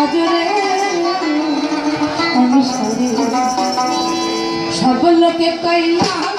নজরে অনুসারে সব লোকে কইলা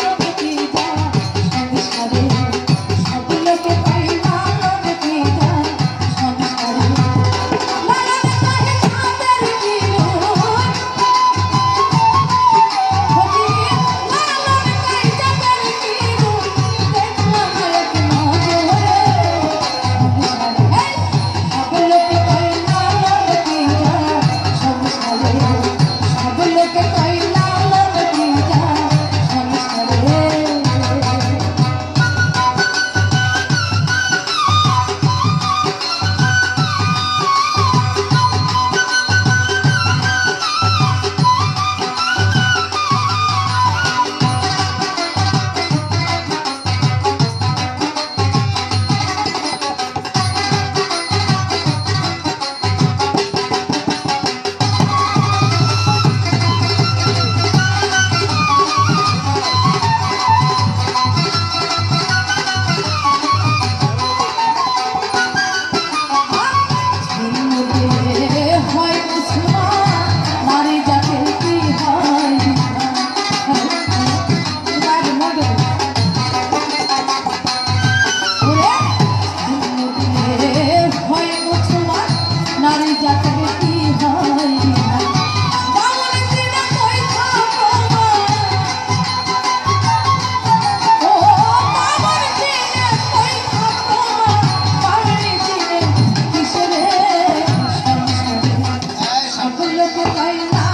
সব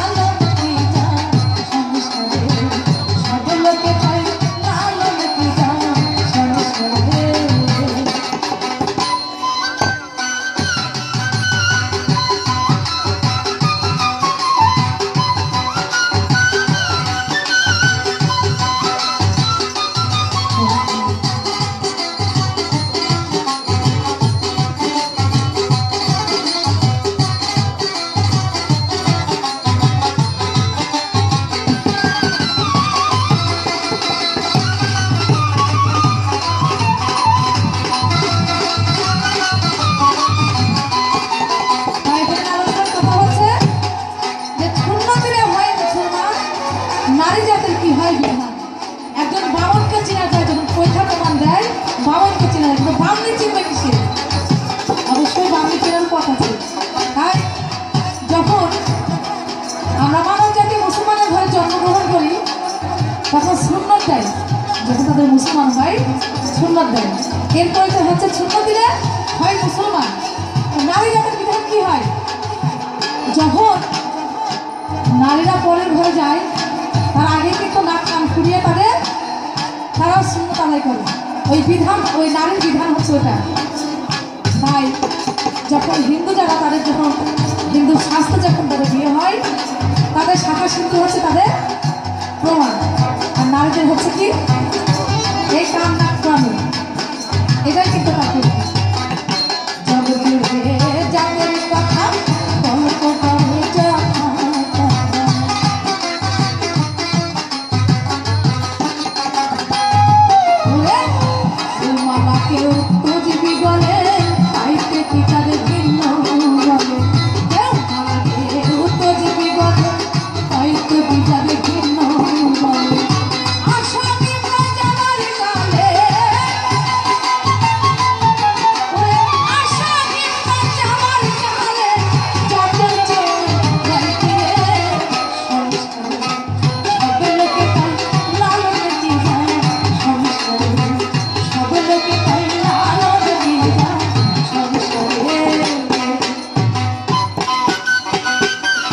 তাদের মুসলমান হয় সুন্নত দেয় এরপরে তো হচ্ছে শূন্য দিলে হয় মুসলমান। নারী জাতির বিধান কি হয়? যখন নারীরা পরের ঘরে যায়, তার আগে কিন্তু নাক কান ফুরিয়ে তাদের তারাও শূন্য আদায় করে। ওই বিধান, ওই নারীর বিধান হচ্ছে ওটা। তাই যখন হিন্দু যারা, তাদের যখন হিন্দু শাস্ত্রে যখন তাদের বিয়ে হয়, তাদের শাখা সিন্ধু হচ্ছে তাদের